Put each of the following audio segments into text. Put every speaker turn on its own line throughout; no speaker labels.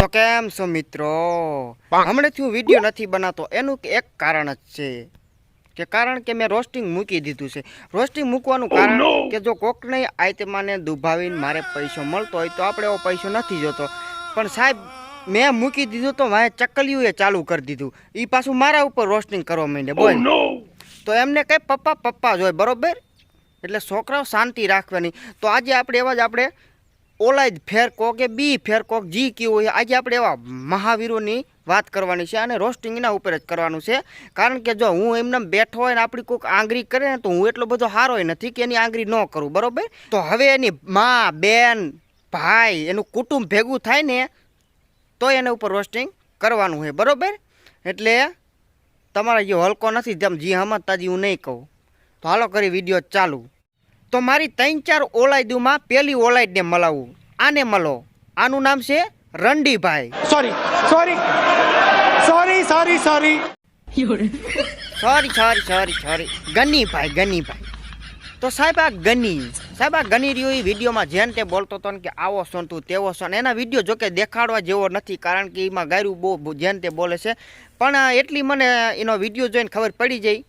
તો કેમ છો મિત્રો? હમણાંથી હું વીડિયો નથી બનાવતો. એનું એક કારણ જ છે કે કારણ કે મેં રોસ્ટિંગ મૂકી દીધું છે. રોસ્ટિંગ મૂકવાનું કારણ કે જો કોકને આઈતમાને દુભાવીને મારે પૈસો મળતો હોય તો આપણે એવો પૈસો નથી જોતો. પણ સાહેબ મેં મૂકી દીધું તો મારે ચકલિયું એ ચાલુ કરી દીધું. એ પાછું મારા ઉપર રોસ્ટિંગ કરવા માંડે બોલ. તો એમને કંઈ પપ્પા પપ્પા જ હોય, બરોબર? એટલે છોકરાઓ શાંતિ રાખવાની. તો આજે આપણે એવા જ આપણે ઓલાય ફેર કોક કે બી ફેર કોક જી કયું હોય, આજે આપણે એવા મહાવીરોની વાત કરવાની છે અને રોસ્ટિંગ એના ઉપર જ કરવાનું છે. કારણ કે જો હું એમને બેઠો હોય ને આપણી કોઈક આંગળી કરે ને તો હું એટલો બધો સારોય નથી કે એની આંગળી ન કરું, બરાબર? તો હવે એની મા, બેન, ભાઈ એનું કુટુંબ ભેગું થાય ને, તો એને ઉપર રોસ્ટિંગ કરવાનું હોય, બરોબર? એટલે તમારા જે હલકો નથી જેમ જી સમજતા જી હું નહીં કહું. તો હાલો કરી વીડિયો ચાલુ. તો મારી ત્રણ ચાર ઓલાયદુમાં પેલી ઓલાયદને મલાવું. આને મળો આનું નામ છે રંડીભાઈ.
Sorry sorry sorry sorry sorry
sorry sorry sorry sorry Ganibhai Ganibhai. તો સાહેબ આ ગની સાહેબ આ ગની રહ્યો એ વિડીયોમાં જેન તે બોલતો હતો ને કે આવો છો તું તેવો છો ને એના વીડિયો જોકે દેખાડવા જેવો નથી કારણ કે એમાં ગાયરું બહુ બહુ જેન તે બોલે છે. પણ એટલી મને એનો વીડિયો જોઈને ખબર પડી જાય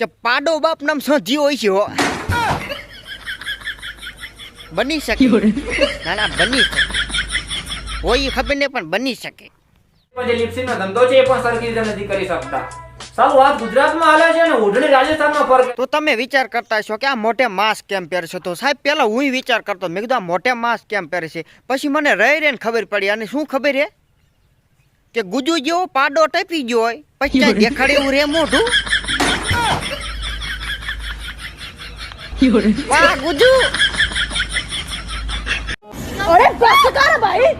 કે પાડો બાપ નામ શું જી હોય છે હો. બની શકે. ના ના બની શકે. હોય એ ખબર નહીં પણ બની શકે.
જે લિપસિંગનો ધંધો છે એ પણ સરખી રીતે નથી કરી શકતા. સાલું વાત ગુજરાતમાં હાલે છે ને ઓઢણી રાજસ્થાનમાં ફરક
તો તમે વિચાર કરતા છો કે આ મોટે માસ કેમ પહેરશો તો સાહેબ પેલા હું વિચાર કરતો મેં કીધું આ મોટે માસ કેમ પહેરશે પછી મને રહી રહીને ખબર પડી અને શું ખબર હે? કે ગુજુ જેવો પાડો ટપી ગયો હોય પછી દેખાડે એવું રે મોઢું? ગુજુ!
અરે ભાઈ?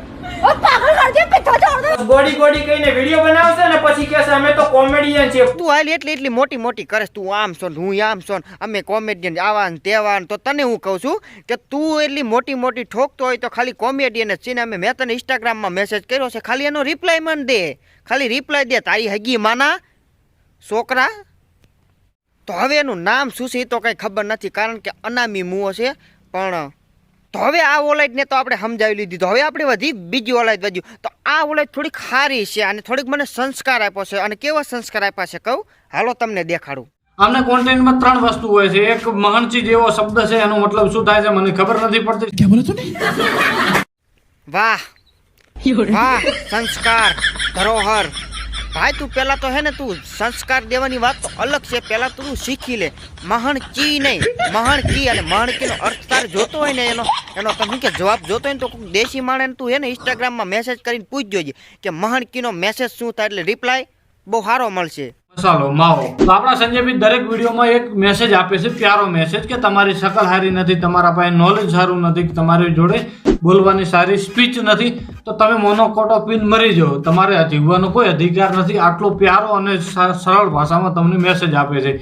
ઓ પાગલ કર દે પીઠો છોડ દે
ગોડી ગોડી કઈને વિડિયો બનાવશે ને પછી કહેશે અમે તો કોમેડિયન છે
તું હાલ એટલી એટલી મોટી મોટી કરે તું આમ છો હું આમ છો અમે કોમેડિયન આવા ને તેવા તો તને હું કહું છું કે તું એટલી મોટી મોટી ઠોકતો હોય તો ખાલી કોમેડિયન જ છે ને અમે મેં તને ઇન્સ્ટાગ્રામમાં મેસેજ કર્યો છે ખાલી એનો રિપ્લાય મને દે ખાલી રિપ્લાય દે તારી હગી માના છોકરા. તો હવે એનું નામ શું છે એ તો કંઈ ખબર નથી કારણ કે અનામી મુઓ છે પણ તો હવે આ ઓલાઈટને તો આપણે સમજાવી લીધી. તો હવે આપણે વધી બીજી ઓલાઇટ વધ્યું. તો આ ઓલાઇટ થોડીક સારી છે અને થોડીક મને સંસ્કાર આપ્યો છે અને કેવા સંસ્કાર આપ્યા છે કહું? હાલો તમને દેખાડું.
અમને કોન્ટેન્ટમાં ત્રણ વસ્તુ હોય છે. એક મહનચી જેવો શબ્દ છે એનો મતલબ શું થાય છે મને ખબર નથી પડતી.
વાહ. વાહ. સંસ્કાર. ધરોહર. ભાઈ, તું પેલા તો હે ને તું સંસ્કાર દેવાની વાત તો અલગ છે. પેલા તું શીખી લે. મહણ કી નહીં. મહણ કી અને મહણ કીનો અર્થ તારે જોતો હોય ને એનો એનો તમે કે જવાબ જોતો હોય ને તો દેશી માણસને તું હે ને ઇન્સ્ટાગ્રામમાં મેસેજ કરીને પૂછ જોજે કે મહણ કીનો મેસેજ શું થાય એટલે રિપ્લાય બહુ સારો મળશે.
મસાલો માવો. તો આપણા સંજયભાઈ દરેક વિડીયોમાં એક મેસેજ આપે છે, પ્યારો મેસેજ કે તમારી શકલ સારી નથી, તમારા પાસે નોલેજ સારું નથી, તમારી જોડે બોલવાની સારી સ્પીચ નથી. તો તમે મોનોકોટો પીન મરી જાઓ. તમારે જીવવાનો કોઈ અધિકાર નથી. આટલો પ્યારો અને સરળ ભાષામાં તમને મેસેજ આપે છે.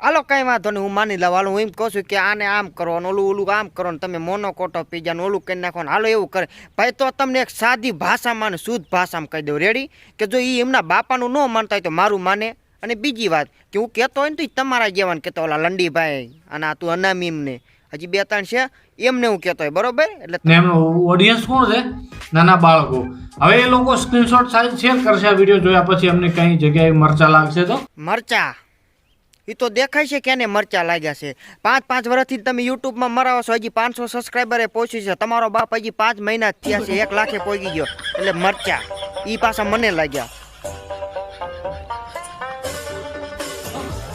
હાલો, કઈ વાંધો નહીં, હું માની હાલો, હું એમ કહું છું કે આને આમ કરો ને ઓલું ઓલું આમ કરો ને તમે મોનોકોટો પી ને ઓલું કરી નાખો ને હાલો, એવું કરે. ભાઈ, તો તમને એક સાદી ભાષામાં ને શુદ્ધ ભાષામાં કહી દઉં. રેડી કે જો એ એમના બાપાનું ન માનતા હોય તો મારું માને. અને બીજી વાત, કે હું કહેતો હોય ને તો તમારા જેવાને કહેતો ઓલા લંડીભાઈ અને આ તું અનામીમને. હજી બે ત્રણ છે એમને હું કહેતો હોય બરોબર? એટલે
એમનો ઓડિયન્સ કોણ છે? નાના બાળકો. હવે એ લોકો સ્ક્રીનશોટ સાઈઝ શેર કરશે આ વીડિયો જોયા પછી એમને કઈ જગ્યાએ મરચા લાગશે તો?
મરચા? એ તો દેખાય છે કે એને મરચા લાગ્યા છે. પાંચ પાંચ વર્ષથી તમે યુટ્યુબમાં મરાવો છો હજી પાંચસો સબસ્ક્રાઈબરે પહોંચ્યું છે. તમારો બાપ હજી પાંચ મહિના થયા છે એક લાખે પહોંચી ગયો. એટલે મરચા. એ પાછા મને લાગ્યા.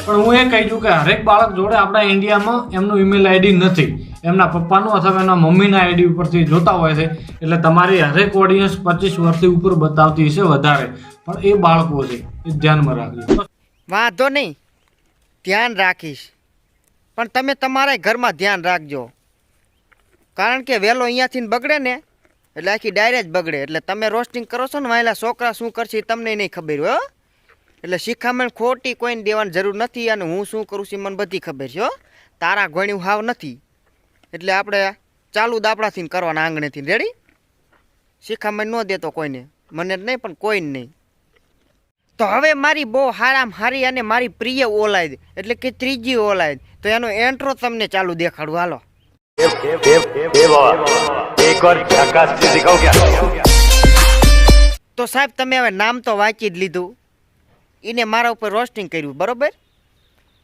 પણ હું એ કહી છું કે હરેક બાળક જોડે આપણા ઇન્ડિયામાં એમનું ઈમેલ આઈડી નથી. એમના પપ્પાનું અથવા એમના મમ્મીના આઈડી ઉપરથી જોતા હોય છે. એટલે તમારી હરેક ઓડિયન્સ પચીસ વર્ષથી ઉપર બતાવતી હશે વધારે. પણ એ બાળકો છે, એ ધ્યાનમાં રાખજો.
વાંધો નહીં. ધ્યાન રાખીશ. પણ તમે તમારા ઘરમાં ધ્યાન રાખજો. કારણ કે વહેલો અહીંયાથી બગડે ને, એટલે આખી ડાયરેક્ટ બગડે. એટલે તમે રોસ્ટિંગ કરો છો ને વાયલા છોકરા શું કરશે તમને નહીં ખબર હોય એટલે શિખામણ ખોટી કોઈને દેવાની જરૂર નથી અને હું શું કરું છું મને બધી ખબર છે, હો. તારા ગણ્યું હાવ નથી. એટલે આપણે ચાલુ દાપડાથી કરવાના આંગણેથી રેડી શિખામણ ન દેતો કોઈને. મને જ નહીં, પણ કોઈને નહીં. તો હવે મારી બહુ હારામ હારી અને મારી પ્રિય ઓલાદ, એટલે કે ત્રીજી ઓલાદ, તો એનો એન્ટ્રો તમને ચાલુ દેખાડું. હાલો. તો સાહેબ, તમે હવે નામ તો વાંચી જ લીધું. એને મારા ઉપર રોસ્ટિંગ કર્યું બરોબર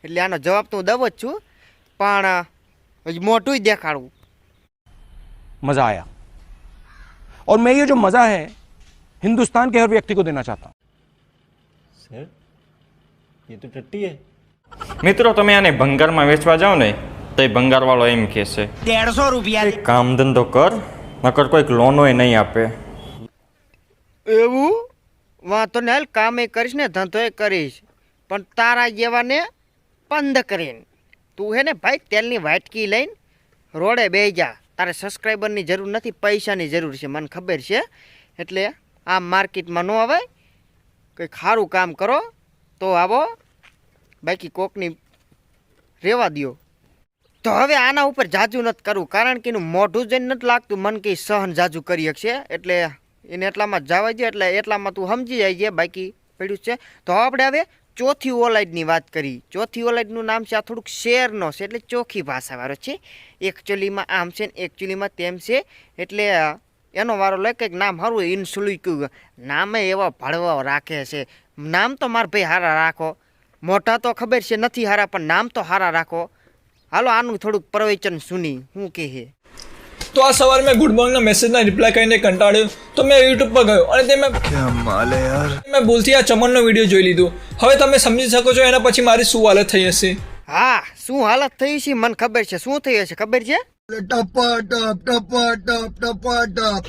એટલે આનો જવાબ તો હું દઉં જ છું પણ હજી મોટું દેખાડવું
मज़ा आया और मैं ये जो मज़ा है हिंदुस्तान के हर व्यक्ति को देना चाहता हूँ
મિત્રો તમે આને ભંગારમાં વેચવા જાઓ ને તો એ ભંગારવાળો એમ કહે છે
દેડસો રૂપિયા
કામ ધંધો કર નકર કોઈક લોનોય નહીં આપે
એવું વાંધો ને હાલ કામે કરીશ ને, ધંધોય કરીશ. પણ તારા જેવાને બંધ કરીને. તું હે ને ભાઈ, તેલની વાટકી લઈને રોડે બે જા. તારે સબસ્ક્રાઈબરની જરૂર નથી, પૈસાની જરૂર છે, મને ખબર છે. એટલે આમ માર્કેટમાં ન આવે, કંઈક સારું કામ કરો, તો આવો, બાકી કોકની રહેવા દ્યો. તો હવે આના ઉપર જાજુ નથી કરવું, કારણ કે એનું મોઢું જઈને નથી લાગતું, મન કે સહન જાજુ કરી શકશે. એટલે એને એટલામાં જવા દે એટલે એટલામાં તું સમજી જાય બાકી પડ્યું છે. તો આપણે હવે ચોથી ઓલાઇડની વાત કરી. ચોથી ઓલાઇડનું નામ છે આ થોડુંક શેરનો છે એટલે ચોખી ભાષાવાળો છે. એકચ્યુઅલીમાં આમ છે ને એકચ્યુઅલીમાં તેમ છે. એટલે એનો વારો લે કંઈક નામ સારું ઇન્સુલિક્યુ નામે એવા ભળવા રાખે છે. નામ તો મારા ભાઈ હારા રાખો. મોટા તો ખબર છે, નથી હારા, પણ નામ તો હારા રાખો. હાલો, આનું થોડુંક પ્રવચન સુની. હું કહે
તો આ સવારે મેં ગુડ મોર્નિંગના મેસેજના રિપ્લાય કરીને કંટાળ્યો. તો મેં યુટ્યુબ પર ગયો અને તે મેં મેં ભૂલથી આ ચમનનો વીડિયો જોઈ લીધો. હવે તમે સમજી શકો છો એના પછી મારી શું હાલત થઈ હશે.
હા શું હાલત થઈ છે મને ખબર છે. શું થઈ હશે ખબર છે?
ટપા ટપ ટપા ટપ ટપા ટપ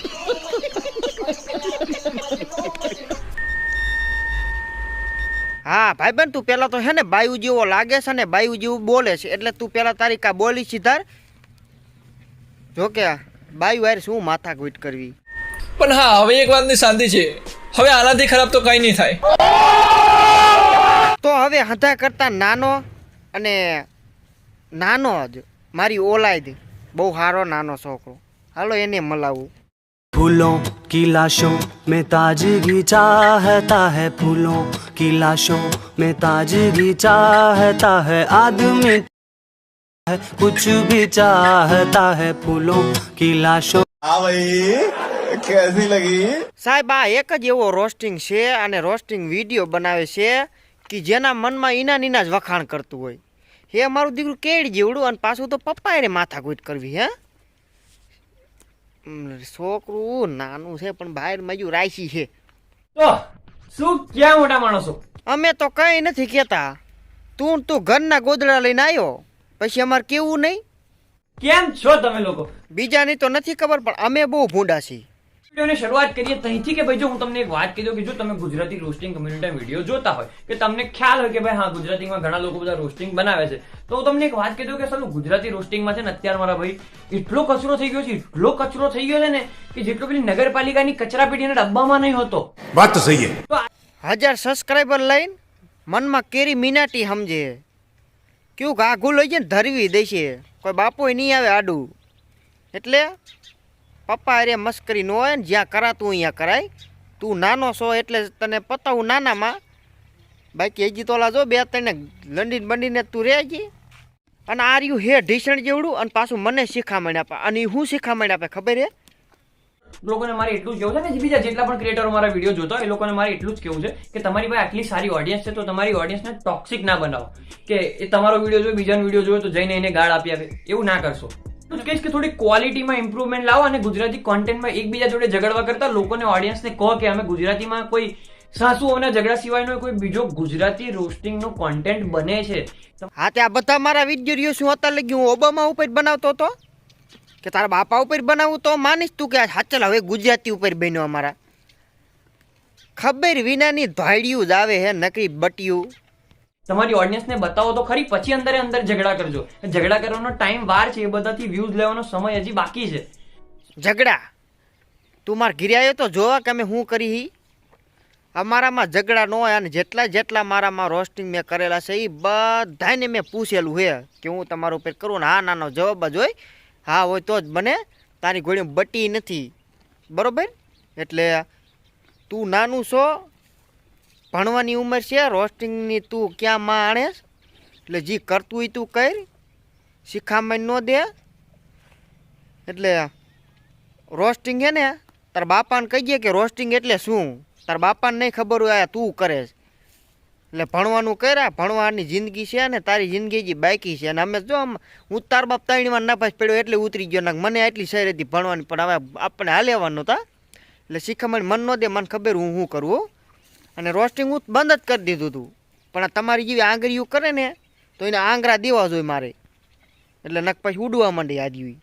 હા ભાઈબંધ તું પેલા તો હે ને બાયુ જેવો લાગે છે ને બાયુ જેવું બોલે છે. એટલે તું પેલા તારી કા બોલી સીધાર જોકે બાયુ હારે શું માથા કૂટ કરવી
પણ હા હવે એક વાતની શાંતિ છે હવે આનાથી ખરાબ તો કંઈ નહીં થાય
તો હવે હંધા કરતા નાનો અને નાનો જ મારી ઓલાદ બહુ સારો નાનો છોકરો હાલો એને મલાવું
फूलों की लाशों में ताजगी चाहता है फूलों की लाशों में ताजगी चाहता है आदमी है कुछ भी चाहता है फूलों की लाशों
સાહેબ આ એક જ એવો રોસ્ટિંગ છે અને રોસ્ટિંગ વિડીયો બનાવે છે કે જેના મનમાં ઈના નીના જ વખાણ કરતું હોય હે મારું દીકરું કેડ જેવડું અને પાછું તો પપ્પાએ રે માથાકૂટ કરવી હે ઉમ, છોકરું નાનું છે પણ બહાર મજુ રાશી છે
તો શું ક્યાં મોટા માણસો
અમે તો કઈ નથી કહેતા તું તું ઘરના ગોદડા લઈને આવ્યો પછી અમારે કેવું નહીં?
કેમ છો તમે લોકો?
બીજાની તો નથી ખબર પણ અમે બહુ ભૂંડા છીએ.
વિડીયોની શરૂઆત કરીએ ત્યાંથી કે ભાઈ જો હું તમને એક વાત કહી દઉં કે જો તમે ગુજરાતી રોસ્ટિંગ કમ્યુનિટી વીડિયો જોતા હોય કે તમને ખ્યાલ હોય કે ભાઈ હા ગુજરાતીમાં ઘણા લોકો બધા રોસ્ટિંગ બનાવે છે તો હું તમને એક વાત કહી દઉં કે સાલું ગુજરાતી રોસ્ટિંગમાં છે ને અત્યારે મારા ભાઈ એટલો કચરો થઈ ગયો છે એટલો કચરો થઈ ગયો છે ને કે જેટલો પેલી નગરપાલિકાની કચરા પેટીના ડબ્બામાં નહીં હોતો.
વાત તો સહી
તો
હજાર સબસ્ક્રાઈબર લઈને મનમાં કેરી મીનાટી સમજે. કેવું ઘાઘું લઈ જાય ને ધરવી દેશે. કોઈ બાપોય નહીં આવે આડું. એટલે પપ્પા અરે મસ્કરી ન હોય ને જ્યાં કરાતું અહીંયા કરાય. તું નાનો છો એટલે તને પતાવું નાનામાં. બાકી હજી તો જો બે ત્રણ લંડીને બંડીને તું રહે જી અને આ રહ્યું હે ઢીસણ જેવડું અને પાછું મને શિખામણ આપે અને ઈ હું શિખામણ આપે ખબર હે?
લોકોને મારે એટલું જ કેવું છે કે બીજા જેટલા પણ ક્રિએટરો મારા વીડિયો જોતા હોય, એ લોકોને મારે એટલું જ કેવું છે કે તમારી પાસે આટલી સારી ઓડિયન્સ છે, તો તમારી ઓડિયન્સને ટોક્સિક ના બનાવો. કે એ તમારો વીડિયો જોયો બીજાનો વીડિયો જોયો તો જઈને એને ગાળ આપી આપે. એવું ના કરશો. હું તો કહીશ કે થોડી ક્વોલિટીમાં ઇમ્પ્રુવમેન્ટ લાવો અને ગુજરાતી કોન્ટેન્ટમાં એકબીજા જોડે ઝઘડવા કરતા લોકોને ઓડિયન્સને કહો કે અમે ગુજરાતીમાં કોઈ સાસુઓના ઝઘડા સિવાયનો કોઈ બીજો ગુજરાતી રોસ્ટિંગનો કોન્ટેન્ટ બને છે.
હા, તે આ બધા મારા વીડિયો શું હતા લગી હું ઓબામા ઉપર બનાવતો હતો. કે તારા બાપા ઉપર બનાવું તો માનીશ તું કે હાચલ હવે ગુજરાતી ઉપર બન્યો અમારા. ખબર વિનાની ધાડિયું જ આવે હે નકરી બટિયું.
તમારી ઓડિયન્સને બતાવો તો ખરી પછી અંદર અંદર ઝઘડા કરજો. ઝઘડા કરવાનો ટાઈમ વાર છે એ બધાથી વ્યૂઝ લેવાનો સમય હજી બાકી છે.
ઝઘડા? તું માર ઘીરે આવ્યો તો જોવા કે અમે શું કરી હી? અમારામાં ઝઘડા ન હોય અને જેટલા જેટલા મારામાં રોસ્ટિંગ મેં કરેલા છે એ બધાને મેં પૂછેલું છે કે હું તમારા ઉપર કરું ને હા નાનો જવાબ જ હોય હા, હોય તો જ બને તારી ગોળીઓ બટી નથી. બરોબર? એટલે તું નાનું છો, ભણવાની ઉંમર છે, રોસ્ટિંગની તું ક્યાં માં આણેસ એટલે જે કરતું હોય તું કર, શિખામણ ન દે. એટલે રોસ્ટિંગ છે ને, તાર બાપાને કહીએ કે રોસ્ટિંગ એટલે શું? તારા બાપાને નહીં ખબર હોય આ તું કરે છે. એટલે ભણવાનું કર્યા ભણવાની જિંદગી છે ને, તારી જિંદગી જે બાકી છે. અને અમે જો આમ, હું તાર બાપ તાણીમાં નપાસ પડ્યો એટલે ઉતરી ગયો. ને મને આટલી સહેર હતી ભણવાની, પણ હવે આપણે હાલેવાનું હતા એટલે શિખામણ મન ન દે, મને ખબર હું શું કરું અને રોસ્ટિંગ હું બંધ જ કરી દીધું હતું પણ આ તમારી જેવી આંગળીઓ કરે ને, તો એને આંગળા દેવા જોઈએ મારે. એટલે નક પછી ઉડવા માંડી આદિ